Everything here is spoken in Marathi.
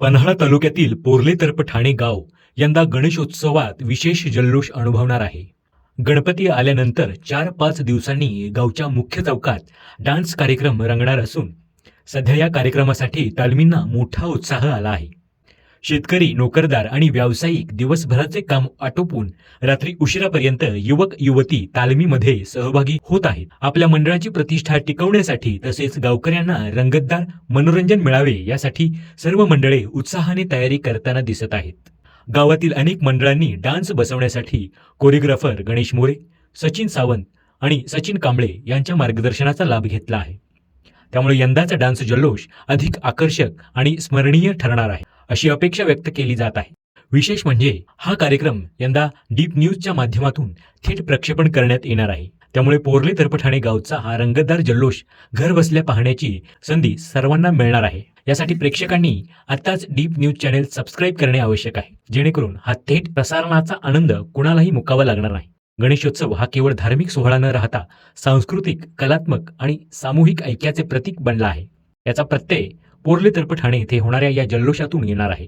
पन्हाळा तालुक्यातील पोर्ले तर्फ ठाणे गाव यंदा गणेशोत्सवात विशेष जल्लोष अनुभवणार आहे. गणपती आल्यानंतर चार पाच दिवसांनी गावच्या मुख्य चौकात डान्स कार्यक्रम रंगणार असून सध्या या कार्यक्रमासाठी तालमींना मोठा उत्साह आला आहे. शेतकरी नोकरदार आणि व्यावसायिक दिवसभराचे काम आटोपून रात्री उशिरापर्यंत युवक युवती तालमीमध्ये सहभागी होत आहेत. आपल्या मंडळाची प्रतिष्ठा टिकवण्यासाठी तसेच गावकऱ्यांना रंगतदार मनोरंजन मिळावे यासाठी सर्व मंडळे उत्साहाने तयारी करताना दिसत आहेत. गावातील अनेक मंडळांनी डान्स बसवण्यासाठी कोरिओग्राफर गणेश मोरे सचिन सावंत आणि सचिन कांबळे यांच्या मार्गदर्शनाचा लाभ घेतला आहे. त्यामुळे यंदाचा डान्स जल्लोष अधिक आकर्षक आणि स्मरणीय ठरणार आहे. अशी अपेक्षा व्यक्त केली जात आहे. विशेष म्हणजे हा कार्यक्रम यंदा डीप न्यूजच्या माध्यमातून थेट प्रक्षेपण करण्यात येणार आहे. त्यामुळे पोर्ले तर्फ ठाणे गावचा हा रंगतदार जल्लोष घर बसल्या पाहण्याची संधी सर्वांना मिळणार आहे. यासाठी प्रेक्षकांनी आताच डीप न्यूज चॅनेल सबस्क्राईब करणे आवश्यक आहे. जेणेकरून हा थेट प्रसारणाचा आनंद कुणालाही मुकावा लागणार नाही. गणेशोत्सव हा केवळ धार्मिक सोहळा न राहता सांस्कृतिक कलात्मक आणि सामूहिक ऐक्याचे प्रतीक बनला आहे. याचा प्रत्यय पोर्ले तर्फ ठाणे येथे होणाऱ्या या जल्लोषातून येणार आहे.